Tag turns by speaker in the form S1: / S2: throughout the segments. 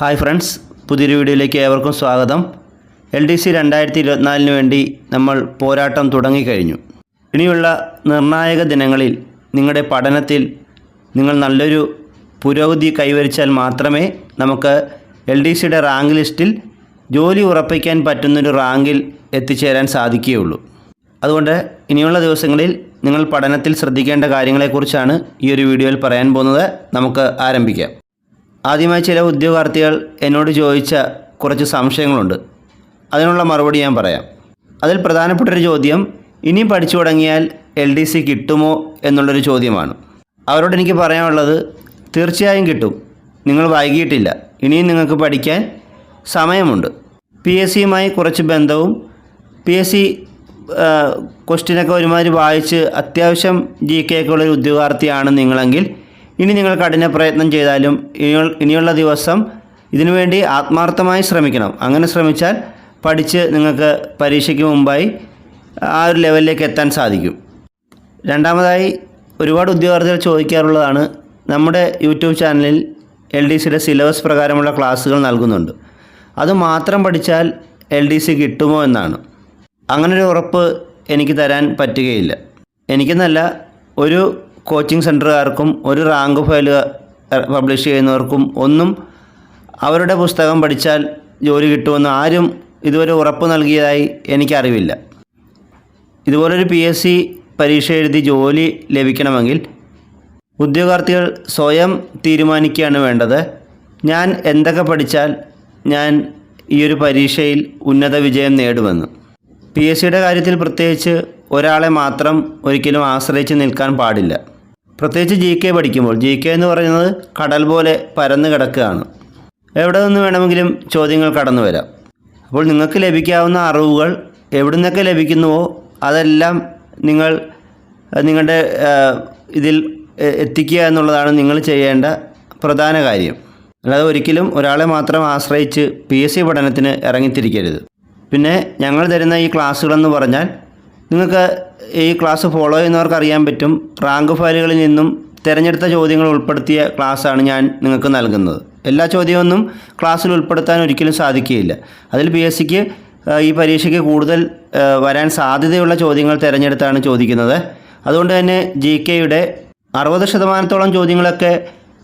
S1: Hi friends പുതിയൊരു വീഡിയോയിലേക്ക് ഏവർക്കും സ്വാഗതം. എൽ ഡി സി രണ്ടായിരത്തി ഇരുപത്തിനാലിന് വേണ്ടി നമ്മൾ പോരാട്ടം തുടങ്ങിക്കഴിഞ്ഞു. ഇനിയുള്ള നിർണായക ദിനങ്ങളിൽ നിങ്ങളുടെ പഠനത്തിൽ നിങ്ങൾ നല്ലൊരു പുരോഗതി കൈവരിച്ചാൽ മാത്രമേ നമുക്ക് എൽ ഡി സിയുടെ റാങ്ക് ലിസ്റ്റിൽ ജോലി ഉറപ്പിക്കാൻ പറ്റുന്നൊരു റാങ്കിൽ എത്തിച്ചേരാൻ സാധിക്കുകയുള്ളൂ. അതുകൊണ്ട് ഇനിയുള്ള ദിവസങ്ങളിൽ നിങ്ങൾ പഠനത്തിൽ ശ്രദ്ധിക്കേണ്ട കാര്യങ്ങളെക്കുറിച്ചാണ് ഈ ഒരു വീഡിയോയിൽ പറയാൻ പോകുന്നത്. നമുക്ക് ആരംഭിക്കാം. ആദ്യമായി ചില ഉദ്യോഗാർത്ഥികൾ എന്നോട് ചോദിച്ച കുറച്ച് സംശയങ്ങളുണ്ട്. അതിനുള്ള മറുപടി ഞാൻ പറയാം. അതിൽ പ്രധാനപ്പെട്ടൊരു ചോദ്യം ഇനി പഠിച്ചു തുടങ്ങിയാൽ എൽ ഡി സി കിട്ടുമോ എന്നുള്ളൊരു ചോദ്യമാണ്. അവരോട് എനിക്ക് പറയാനുള്ളത് തീർച്ചയായും കിട്ടും. നിങ്ങൾ വൈകിയിട്ടില്ല. ഇനിയും നിങ്ങൾക്ക് പഠിക്കാൻ സമയമുണ്ട്. പി എസ് സിയുമായി കുറച്ച് ബന്ധവും പി എസ് സി ക്വസ്റ്റ്യനൊക്കെ ഒരുമാതിരി വായിച്ച് അത്യാവശ്യം ജി കെ ഒക്കെ ഉള്ളൊരു ഉദ്യോഗാർത്ഥിയാണ് നിങ്ങളെങ്കിൽ ഇനി നിങ്ങൾ കഠിന പ്രയത്നം ചെയ്താലും ഇനിയുള്ള ദിവസം ഇതിനുവേണ്ടി ആത്മാർത്ഥമായി ശ്രമിക്കണം. അങ്ങനെ ശ്രമിച്ചാൽ പഠിച്ച് നിങ്ങൾക്ക് പരീക്ഷയ്ക്ക് മുമ്പായി ആ ഒരു ലെവലിലേക്ക് എത്താൻ സാധിക്കും. രണ്ടാമതായി ഒരുപാട് ഉദ്യോഗാർത്ഥികൾ ചോദിക്കാറുള്ളതാണ് നമ്മുടെ യൂട്യൂബ് ചാനലിൽ എൽ ഡി സിയുടെ സിലബസ് പ്രകാരമുള്ള ക്ലാസ്സുകൾ നൽകുന്നുണ്ട്. അത് മാത്രം പഠിച്ചാൽ എൽ ഡി സി കിട്ടുമോ എന്നാണ്. അങ്ങനൊരു ഉറപ്പ് എനിക്ക് തരാൻ പറ്റുകയില്ല. എനിക്കെന്നല്ല ഒരു കോച്ചിങ് സെന്ററുകാർക്കും ഒരു റാങ്ക് ഫയൽ പബ്ലിഷ് ചെയ്യുന്നവർക്കും ഒന്നും അവരുടെ പുസ്തകം പഠിച്ചാൽ ജോലി കിട്ടുമെന്ന് ആരും ഇതുവരെ ഉറപ്പ് നൽകിയതായി എനിക്കറിവില്ല. ഇതുപോലൊരു പി എസ് സി പരീക്ഷ എഴുതി ജോലി ലഭിക്കണമെങ്കിൽ ഉദ്യോഗാർത്ഥികൾ സ്വയം തീരുമാനിക്കുകയാണ് വേണ്ടത്. ഞാൻ എന്തൊക്കെ പഠിച്ചാൽ ഞാൻ ഈ ഒരു പരീക്ഷയിൽ ഉന്നത വിജയം നേടുമെന്ന്. പി എസ് സിയുടെ കാര്യത്തിൽ പ്രത്യേകിച്ച് ഒരാളെ മാത്രം ഒരിക്കലും ആശ്രയിച്ച് നിൽക്കാൻ പാടില്ല. പ്രത്യേകിച്ച് ജി കെ പഠിക്കുമ്പോൾ ജി കെ എന്ന് പറയുന്നത് കടൽ പോലെ പരന്നു കിടക്കുകയാണ്. എവിടെ നിന്ന് വേണമെങ്കിലും ചോദ്യങ്ങൾ കടന്നു വരാം. അപ്പോൾ നിങ്ങൾക്ക് ലഭിക്കാവുന്ന അറിവുകൾ എവിടെ നിന്നൊക്കെ ലഭിക്കുന്നുവോ അതെല്ലാം നിങ്ങൾ നിങ്ങളുടെ ഇതിൽ എത്തിക്കുക എന്നുള്ളതാണ് നിങ്ങൾ ചെയ്യേണ്ട പ്രധാന കാര്യം. അല്ലാതെ ഒരിക്കലും ഒരാളെ മാത്രം ആശ്രയിച്ച് പി എസ് സി പഠനത്തിന് ഇറങ്ങിത്തിരിക്കരുത്. പിന്നെ ഞങ്ങൾ തരുന്ന ഈ ക്ലാസ്സുകളെന്ന് പറഞ്ഞാൽ നിങ്ങൾക്ക് ഈ ക്ലാസ് ഫോളോ ചെയ്യുന്നവർക്ക് അറിയാൻ പറ്റും. റാങ്ക് ഫയലുകളിൽ നിന്നും തിരഞ്ഞെടുത്ത ചോദ്യങ്ങൾ ഉൾപ്പെടുത്തിയ ക്ലാസ്സാണ് ഞാൻ നിങ്ങൾക്ക് നൽകുന്നത്. എല്ലാ ചോദ്യമൊന്നും ക്ലാസ്സിൽ ഉൾപ്പെടുത്താൻ ഒരിക്കലും സാധിക്കുകയില്ല. അതിൽ പി എസ് സിക്ക് ഈ പരീക്ഷയ്ക്ക് കൂടുതൽ വരാൻ സാധ്യതയുള്ള ചോദ്യങ്ങൾ തിരഞ്ഞെടുത്താണ് ചോദിക്കുന്നത്. അതുകൊണ്ട് തന്നെ ജി കെയുടെ അറുപത് ശതമാനത്തോളം ചോദ്യങ്ങളൊക്കെ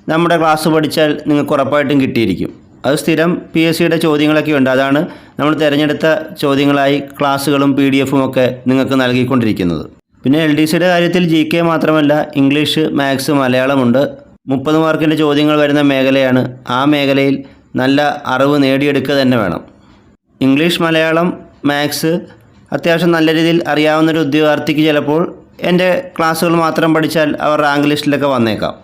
S1: നമ്മുടെ ക്ലാസ് പഠിച്ചാൽ നിങ്ങൾക്ക് ഉറപ്പായിട്ടും കിട്ടിയിരിക്കും. അത് സ്ഥിരം പി എസ് സിയുടെ ചോദ്യങ്ങളൊക്കെ ഉണ്ട്. അതാണ് നമ്മൾ തിരഞ്ഞെടുത്ത ചോദ്യങ്ങളായി ക്ലാസ്സുകളും പി ഡി എഫും ഒക്കെ നിങ്ങൾക്ക് നൽകിക്കൊണ്ടിരിക്കുന്നത്. പിന്നെ എൽ ഡി സിയുടെ കാര്യത്തിൽ ജി കെ മാത്രമല്ല ഇംഗ്ലീഷ് മാത്സ് മലയാളമുണ്ട്. മുപ്പത് മാർക്കിന്റെ ചോദ്യങ്ങൾ വരുന്ന മേഖലയാണ്. ആ മേഖലയിൽ നല്ല അറിവ് നേടിയെടുക്കുക തന്നെ വേണം. ഇംഗ്ലീഷ് മലയാളം മാത്സ് അത്യാവശ്യം നല്ല രീതിയിൽ അറിയാവുന്നൊരു ഉദ്യോഗാർത്ഥിക്ക് ചിലപ്പോൾ എന്റെ ക്ലാസ്സുകൾ മാത്രം പഠിച്ചാൽ അവർ റാങ്ക് ലിസ്റ്റിലൊക്കെ വന്നേക്കാം.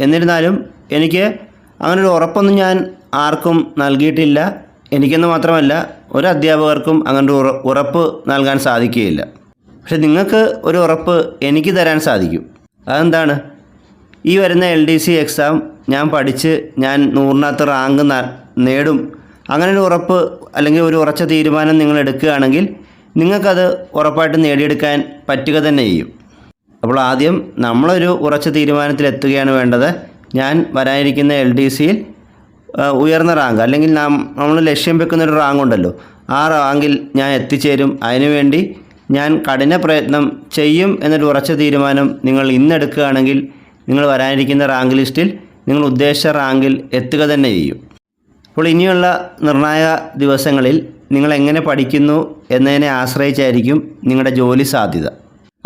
S1: എന്നിരുന്നാലും എനിക്ക് അങ്ങനൊരു ഉറപ്പൊന്നും ഞാൻ ആർക്കും നൽകിയിട്ടില്ല. എനിക്കെന്ന് മാത്രമല്ല ഒരു അധ്യാപകർക്കും അങ്ങനെ ഉറ- ഉറപ്പ് നൽകാൻ സാധിക്കുകയില്ല. പക്ഷെ നിങ്ങൾക്ക് ഒരു ഉറപ്പ് എനിക്ക് തരാൻ സാധിക്കും. അതെന്താണ്? ഈ വരുന്ന എൽ ഡി സി എക്സാം ഞാൻ പഠിച്ച് ഞാൻ നൂറിനകത്ത് റാങ്ക് നേടും. അങ്ങനെ ഒരു ഉറപ്പ് അല്ലെങ്കിൽ ഒരു ഉറച്ച തീരുമാനം നിങ്ങൾ എടുക്കുകയാണെങ്കിൽ നിങ്ങൾക്കത് ഉറപ്പായിട്ട് നേടിയെടുക്കാൻ പറ്റുക തന്നെ ചെയ്യും. അപ്പോൾ ആദ്യം നമ്മളൊരു ഉറച്ച തീരുമാനത്തിൽ എത്തുകയാണ് വേണ്ടത്. ഞാൻ വരാനിരിക്കുന്ന എൽ ഡി സിയിൽ ഉയർന്ന റാങ്ക് അല്ലെങ്കിൽ നാം നമ്മൾ ലക്ഷ്യം വെക്കുന്ന ഒരു റാങ്ക് ഉണ്ടല്ലോ. ആ റാങ്കിൽ ഞാൻ എത്തിച്ചേരും. അതിനുവേണ്ടി ഞാൻ കഠിന പ്രയത്നം ചെയ്യും എന്നൊരു ഉറച്ച തീരുമാനം നിങ്ങൾ ഇന്നെടുക്കുകയാണെങ്കിൽ നിങ്ങൾ വരാനിരിക്കുന്ന റാങ്ക് ലിസ്റ്റിൽ നിങ്ങൾ ഉദ്ദേശിച്ച റാങ്കിൽ എത്തുക തന്നെ ചെയ്യും. അപ്പോൾ ഇനിയുള്ള നിർണായക ദിവസങ്ങളിൽ നിങ്ങൾ എങ്ങനെ പഠിക്കുന്നു എന്നതിനെ ആശ്രയിച്ചായിരിക്കും നിങ്ങളുടെ ജോലി സാധ്യത.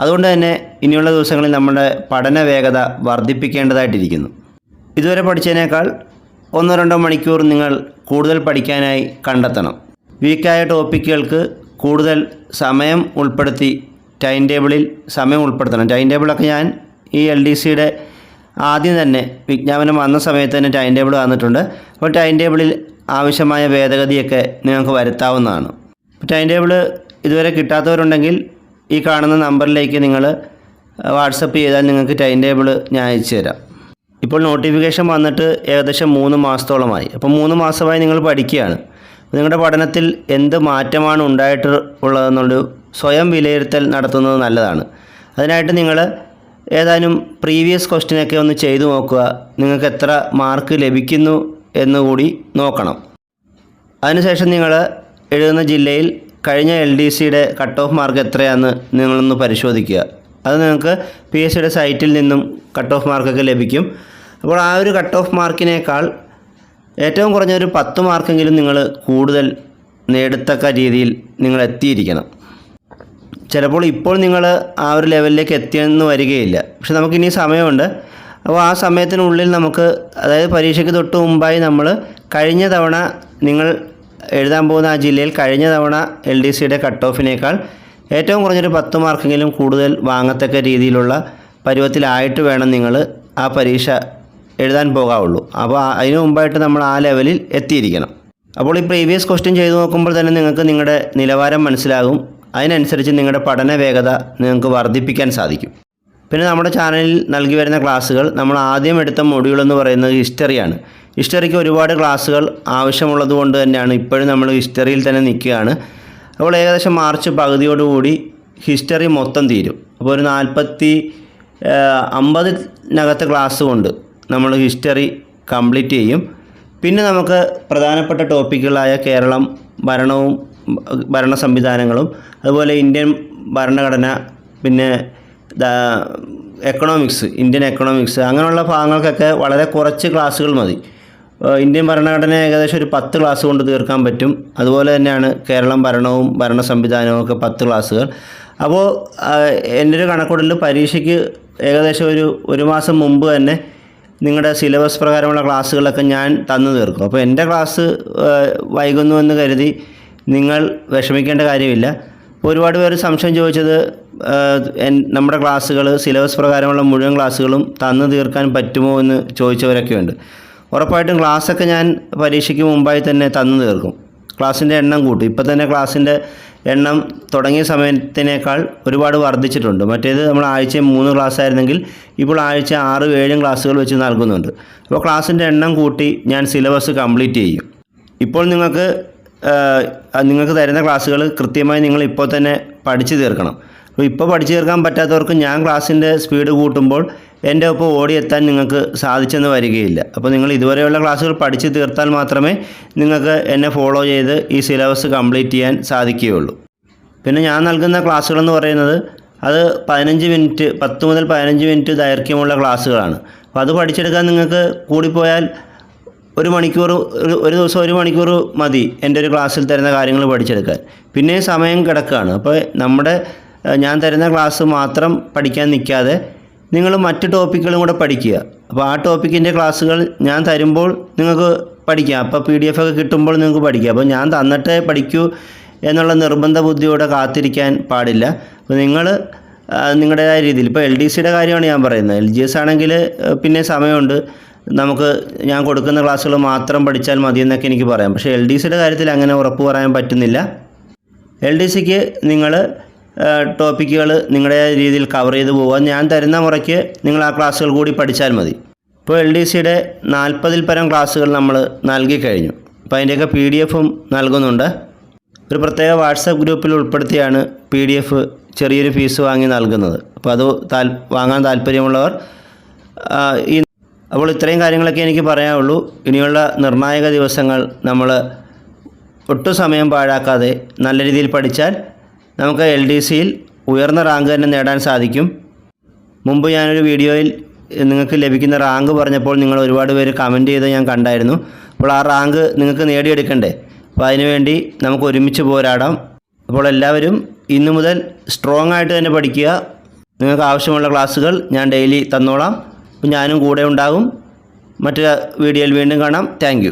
S1: അതുകൊണ്ട് തന്നെ ഇനിയുള്ള ദിവസങ്ങളിൽ നമ്മുടെ പഠന വേഗത വർദ്ധിപ്പിക്കേണ്ടതായിട്ടിരിക്കുന്നു. ഇതുവരെ പഠിച്ചതിനേക്കാൾ ഒന്നോ രണ്ടോ മണിക്കൂർ നിങ്ങൾ കൂടുതൽ പഠിക്കാനായി കണ്ടെത്തണം. വീക്കായ ടോപ്പിക്കുകൾക്ക് കൂടുതൽ സമയം ഉൾപ്പെടുത്തി ടൈം ടേബിളിൽ സമയം ഉൾപ്പെടുത്തണം. ടൈം ടേബിളൊക്കെ ഞാൻ ഈ എൽ ഡി സിയുടെ ആദ്യം തന്നെ വിജ്ഞാപനം വന്ന സമയത്ത് തന്നെ ടൈം ടേബിൾ വന്നിട്ടുണ്ട് അപ്പോൾ ടൈം ടേബിളിൽ ആവശ്യമായ ഭേദഗതിയൊക്കെ നിങ്ങൾക്ക് വരുത്താവുന്നതാണ്. ടൈം ടേബിൾ ഇതുവരെ കിട്ടാത്തവരുണ്ടെങ്കിൽ ഈ കാണുന്ന നമ്പറിലേക്ക് നിങ്ങൾ വാട്സപ്പ് ചെയ്താൽ നിങ്ങൾക്ക് ടൈം ടേബിൾ ഞാൻ അയച്ചു തരാം ഇപ്പോൾ നോട്ടിഫിക്കേഷൻ വന്നിട്ട് ഏകദേശം മൂന്ന് മാസത്തോളമായി. അപ്പോൾ മൂന്ന് മാസമായി നിങ്ങൾ പഠിക്കുകയാണ്. നിങ്ങളുടെ പഠനത്തിൽ എന്ത് മാറ്റമാണ് ഉണ്ടായിട്ട് ഉള്ളതെന്നുള്ളൊരു സ്വയം വിലയിരുത്തൽ നടത്തുന്നത് നല്ലതാണ്. അതിനായിട്ട് നിങ്ങൾ ഏതാനും പ്രീവിയസ് ക്വസ്റ്റ്യനൊക്കെ ഒന്ന് ചെയ്തു നോക്കുക. നിങ്ങൾക്ക് എത്ര മാർക്ക് ലഭിക്കുന്നു എന്നുകൂടി നോക്കണം. അതിനുശേഷം നിങ്ങൾ എഴുതുന്ന ജില്ലയിൽ കഴിഞ്ഞ എൽ ഡി സിയുടെ കട്ട് ഓഫ് മാർക്ക് എത്രയാണെന്ന് നിങ്ങളൊന്ന് പരിശോധിക്കുക. അത് നിങ്ങൾക്ക് പി എസ് സിയുടെ സൈറ്റിൽ നിന്നും കട്ട് ഓഫ് മാർക്കൊക്കെ ലഭിക്കും. അപ്പോൾ ആ ഒരു കട്ട് ഓഫ് മാർക്കിനേക്കാൾ ഏറ്റവും കുറഞ്ഞ ഒരു പത്ത് മാർക്കെങ്കിലും നിങ്ങൾ കൂടുതൽ നേടത്തക്ക രീതിയിൽ നിങ്ങൾ എത്തിയിരിക്കണം. ചിലപ്പോൾ ഇപ്പോൾ നിങ്ങൾ ആ ഒരു ലെവലിലേക്ക് എത്തിയെന്ന് വരികയില്ല. പക്ഷെ നമുക്കിനി സമയമുണ്ട്. അപ്പോൾ ആ സമയത്തിനുള്ളിൽ നമുക്ക് അതായത് പരീക്ഷയ്ക്ക് തൊട്ട് മുമ്പായി നമ്മൾ കഴിഞ്ഞ തവണ നിങ്ങൾ എഴുതാൻ പോകുന്ന ആ ജില്ലയിൽ കഴിഞ്ഞ തവണ എൽ ഡി സിയുടെ കട്ട് ഓഫിനേക്കാൾ ഏറ്റവും കുറഞ്ഞൊരു പത്ത് മാർക്കെങ്കിലും കൂടുതൽ വാങ്ങത്തക്ക രീതിയിലുള്ള പരുവത്തിലായിട്ട് വേണം നിങ്ങൾ ആ പരീക്ഷ എഴുതാൻ പോകാവുള്ളൂ. അപ്പോൾ അതിന് മുമ്പായിട്ട് നമ്മൾ ആ ലെവലിൽ എത്തിയിരിക്കണം. അപ്പോൾ ഈ പ്രീവിയസ് ക്വസ്റ്റ്യൻ ചെയ്തു നോക്കുമ്പോൾ തന്നെ നിങ്ങൾക്ക് നിങ്ങളുടെ നിലവാരം മനസ്സിലാകും. അതിനനുസരിച്ച് നിങ്ങളുടെ പഠന വേഗത നിങ്ങൾക്ക് വർദ്ധിപ്പിക്കാൻ സാധിക്കും. പിന്നെ നമ്മുടെ ചാനലിൽ നൽകി വരുന്ന ക്ലാസ്സുകൾ നമ്മൾ ആദ്യം എടുത്ത മൊഡ്യൂൾ എന്ന് പറയുന്നത് ഹിസ്റ്ററിയാണ് ഹിസ്റ്ററിക്ക് ഒരുപാട് ക്ലാസ്സുകൾ ആവശ്യമുള്ളത് കൊണ്ട് തന്നെയാണ് ഇപ്പോഴും നമ്മൾ ഹിസ്റ്ററിയിൽ തന്നെ നിൽക്കുകയാണ്. അപ്പോൾ ഏകദേശം മാർച്ച് പകുതിയോടുകൂടി ഹിസ്റ്ററി മൊത്തം തീരും. അപ്പോൾ ഒരു നാൽപ്പത്തി അമ്പതിനകത്ത് ക്ലാസ് കൊണ്ട് നമ്മൾ ഹിസ്റ്ററി കംപ്ലീറ്റ് ചെയ്യും. പിന്നെ നമുക്ക് പ്രധാനപ്പെട്ട ടോപ്പിക്കുകളായ കേരളം ഭരണവും ഭരണ സംവിധാനങ്ങളും അതുപോലെ ഇന്ത്യൻ ഭരണഘടന പിന്നെ എക്കണോമിക്സ് ഇന്ത്യൻ എക്കണോമിക്സ് അങ്ങനെയുള്ള ഭാഗങ്ങൾക്കൊക്കെ വളരെ കുറച്ച് ക്ലാസ്സുകൾ മതി. ഇന്ത്യൻ ഭരണഘടന ഏകദേശം ഒരു പത്ത് ക്ലാസ് കൊണ്ട് തീർക്കാൻ പറ്റും. അതുപോലെ തന്നെയാണ് കേരളം ഭരണവും ഭരണ സംവിധാനവും ഒക്കെ പത്ത് ക്ലാസ്സുകൾ അപ്പോൾ എന്റെ ഒരു കണക്കൂടലിൽ പരീക്ഷയ്ക്ക് ഏകദേശം ഒരു ഒരു മാസം മുമ്പ് തന്നെ നിങ്ങളുടെ സിലബസ് പ്രകാരമുള്ള ക്ലാസ്സുകളൊക്കെ ഞാൻ തന്നു തീർക്കും. അപ്പോൾ എന്റെ ക്ലാസ് വൈകുന്നുവെന്ന് കരുതി നിങ്ങൾ വിഷമിക്കേണ്ട കാര്യമില്ല. ഒരുപാട് പേര് സംശയം ചോദിച്ചത് നമ്മുടെ ക്ലാസ്സുകൾ സിലബസ് പ്രകാരമുള്ള മുഴുവൻ ക്ലാസ്സുകളും തന്നു തീർക്കാൻ പറ്റുമോ എന്ന് ചോദിച്ചവരൊക്കെ ഉണ്ട്. ഉറപ്പായിട്ടും ക്ലാസ്സൊക്കെ ഞാൻ പരീക്ഷയ്ക്ക് മുമ്പായി തന്നെ തന്നു തീർക്കും. ക്ലാസ്സിന്റെ എണ്ണം കൂട്ടും. ഇപ്പോൾ തന്നെ ക്ലാസ്സിന്റെ എണ്ണം തുടങ്ങിയ സമയത്തിനേക്കാൾ ഒരുപാട് വർദ്ധിച്ചിട്ടുണ്ട്. മറ്റേത് നമ്മൾ ആഴ്ച മൂന്ന് ക്ലാസ് ആയിരുന്നെങ്കിൽ ഇപ്പോൾ ആഴ്ച ആറ് ഏഴും ക്ലാസ്സുകൾ വെച്ച് നൽകുന്നുണ്ട്. അപ്പോൾ ക്ലാസ്സിന്റെ എണ്ണം കൂട്ടി ഞാൻ സിലബസ് കംപ്ലീറ്റ് ചെയ്യും. ഇപ്പോൾ നിങ്ങൾക്ക് നിങ്ങൾക്ക് തരുന്ന ക്ലാസ്സുകൾ കൃത്യമായി നിങ്ങൾ ഇപ്പോൾ തന്നെ പഠിച്ചു തീർക്കണം. അപ്പോൾ ഇപ്പോൾ പഠിച്ചു തീർക്കാൻ പറ്റാത്തവർക്ക് ഞാൻ ക്ലാസ്സിന്റെ സ്പീഡ് കൂട്ടുമ്പോൾ എന്റെ ഒപ്പം ഓടിയെത്താൻ നിങ്ങൾക്ക് സാധിച്ചെന്ന് വരികയില്ല. അപ്പോൾ നിങ്ങൾ ഇതുവരെയുള്ള ക്ലാസ്സുകൾ പഠിച്ചു തീർത്താൽ മാത്രമേ നിങ്ങൾക്ക് എന്നെ ഫോളോ ചെയ്ത് ഈ സിലബസ് കംപ്ലീറ്റ് ചെയ്യാൻ സാധിക്കുകയുള്ളൂ. പിന്നെ ഞാൻ നൽകുന്ന ക്ലാസ്സുകളെന്ന് പറയുന്നത് അത് പതിനഞ്ച് മിനിറ്റ് പത്ത് മുതൽ പതിനഞ്ച് മിനിറ്റ് ദൈർഘ്യമുള്ള ക്ലാസ്സുകളാണ്. അപ്പോൾ അത് പഠിച്ചെടുക്കാൻ നിങ്ങൾക്ക് കൂടിപ്പോയാൽ ഒരു മണിക്കൂർ ഒരു ദിവസം ഒരു മണിക്കൂർ മതി എന്റെ ഒരു ക്ലാസ്സിൽ തരുന്ന കാര്യങ്ങൾ പഠിച്ചെടുക്കാൻ. പിന്നെ സമയം കിടക്കുകയാണ്. അപ്പോൾ നമ്മുടെ ഞാൻ തരുന്ന ക്ലാസ് മാത്രം പഠിക്കാൻ നിൽക്കാതെ നിങ്ങൾ മറ്റ് ടോപ്പിക്കുകളും കൂടെ പഠിക്കുക. അപ്പോൾ ആ ടോപ്പിക്കിന്റെ ക്ലാസ്സുകൾ ഞാൻ തരുമ്പോൾ നിങ്ങൾക്ക് പഠിക്കാം. അപ്പോൾ പി ഡി എഫ് ഒക്കെ കിട്ടുമ്പോൾ നിങ്ങൾക്ക് പഠിക്കാം. അപ്പോൾ ഞാൻ തന്നിട്ടേ പഠിക്കൂ എന്നുള്ള നിർബന്ധ ബുദ്ധിയോടെ കാത്തിരിക്കാൻ പാടില്ല. അപ്പോൾ നിങ്ങൾ നിങ്ങളുടേതായ രീതിയിൽ. ഇപ്പോൾ എൽ ഡി സിയുടെ കാര്യമാണ് ഞാൻ പറയുന്നത്. എൽ ജി എസ് ആണെങ്കിൽ പിന്നെ സമയമുണ്ട്. നമുക്ക് ഞാൻ കൊടുക്കുന്ന ക്ലാസ്സുകൾ മാത്രം പഠിച്ചാൽ മതി എന്നൊക്കെ എനിക്ക് പറയാം. പക്ഷേ എൽ ഡി സിയുടെ കാര്യത്തിൽ അങ്ങനെ ഉറപ്പ് പറയാൻ പറ്റുന്നില്ല. എൽ ഡി സിക്ക് നിങ്ങൾ ടോപ്പിക്കുകൾ നിങ്ങളുടെ രീതിയിൽ കവർ ചെയ്ത് പോവുക. ഞാൻ തരുന്ന മുറയ്ക്ക് നിങ്ങൾ ആ ക്ലാസ്സുകൾ കൂടി പഠിച്ചാൽ മതി. ഇപ്പോൾ എൽ ഡി സിയുടെ നാൽപ്പതിൽ പരം ക്ലാസ്സുകൾ നമ്മൾ നൽകി കഴിഞ്ഞു. അപ്പോൾ അതിന്റെയൊക്കെ പി ഡി എഫും നൽകുന്നുണ്ട്. ഒരു പ്രത്യേക വാട്സപ്പ് ഗ്രൂപ്പിൽ ഉൾപ്പെടുത്തിയാണ് പി ഡി എഫ് ചെറിയൊരു ഫീസ് വാങ്ങി നൽകുന്നത്. അപ്പോൾ അത് താൽ വാങ്ങാൻ താല്പര്യമുള്ളവർ ഈ അപ്പോൾ ഇത്രയും കാര്യങ്ങളൊക്കെ എനിക്ക് പറയാനുള്ളൂ. ഇനിയുള്ള നിർണായക ദിവസങ്ങൾ നമ്മൾ ഒട്ടും സമയം പാഴാക്കാതെ നല്ല രീതിയിൽ പഠിച്ചാൽ നമുക്ക് എൽ ഡി സിയിൽ ഉയർന്ന റാങ്ക് തന്നെ നേടാൻ സാധിക്കും. മുമ്പ് ഞാനൊരു വീഡിയോയിൽ നിങ്ങൾക്ക് ലഭിക്കുന്ന റാങ്ക് പറഞ്ഞപ്പോൾ നിങ്ങൾ ഒരുപാട് പേര് കമന്റ് ചെയ്ത് ഞാൻ കണ്ടായിരുന്നു. അപ്പോൾ ആ റാങ്ക് നിങ്ങൾക്ക് നേടിയെടുക്കണ്ടേ? അപ്പോൾ അതിനുവേണ്ടി നമുക്ക് ഒരുമിച്ച് പോരാടാം. അപ്പോൾ എല്ലാവരും ഇന്നു മുതൽ സ്ട്രോങ് ആയിട്ട് തന്നെ പഠിക്കുക. നിങ്ങൾക്ക് ആവശ്യമുള്ള ക്ലാസ്സുകൾ ഞാൻ ഡെയിലി തന്നോളാം. ഞാനും കൂടെ ഉണ്ടാകും. മറ്റൊരു വീഡിയോയിൽ വീണ്ടും കാണാം. താങ്ക്